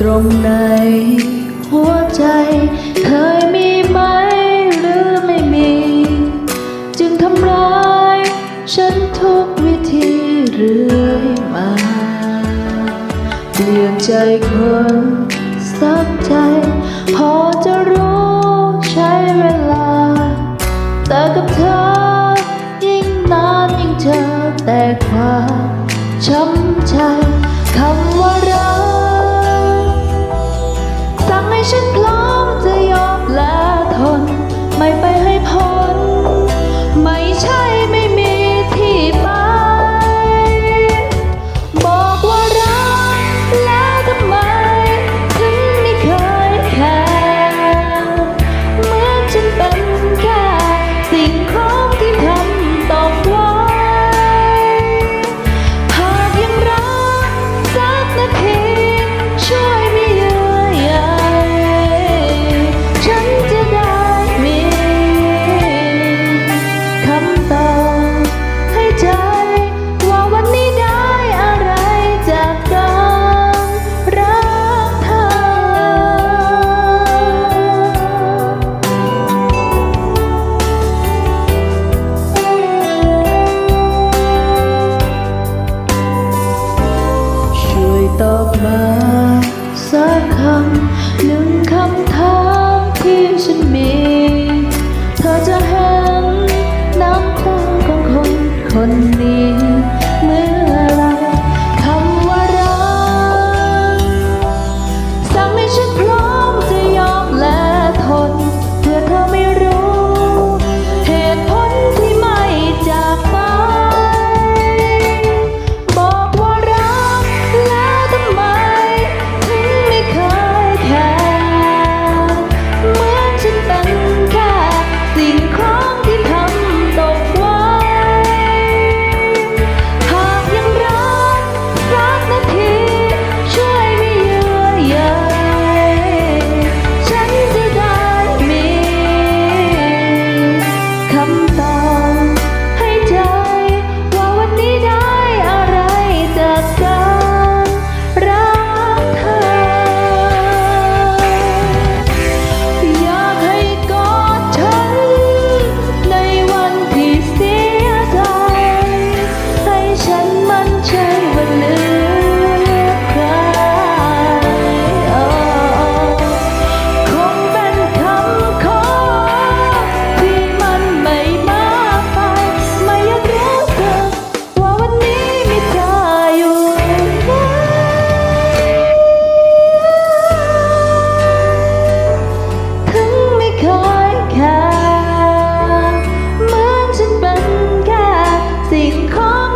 ตรงในหัวใจเคยมีไหมหรือไม่มี จึงทำร้ายฉันทุกวิธีเรื่อยมาเปลี่ยนใจคนสักใจ พอจะรู้ใช้เวลา แต่กับเธอยิ่งนานยิ่งเจอแต่ความช้ำใจคำว่ารัก ฉันพร้อ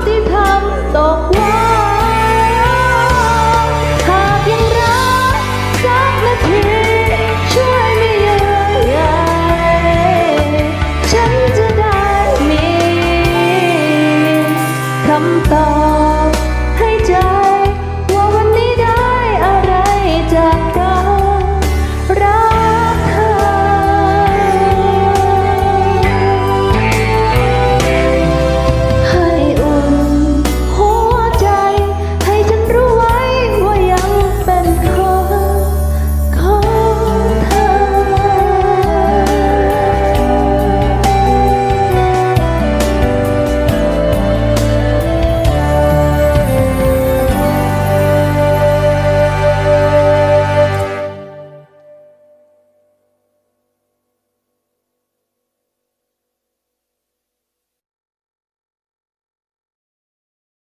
ที่ทำตกไว้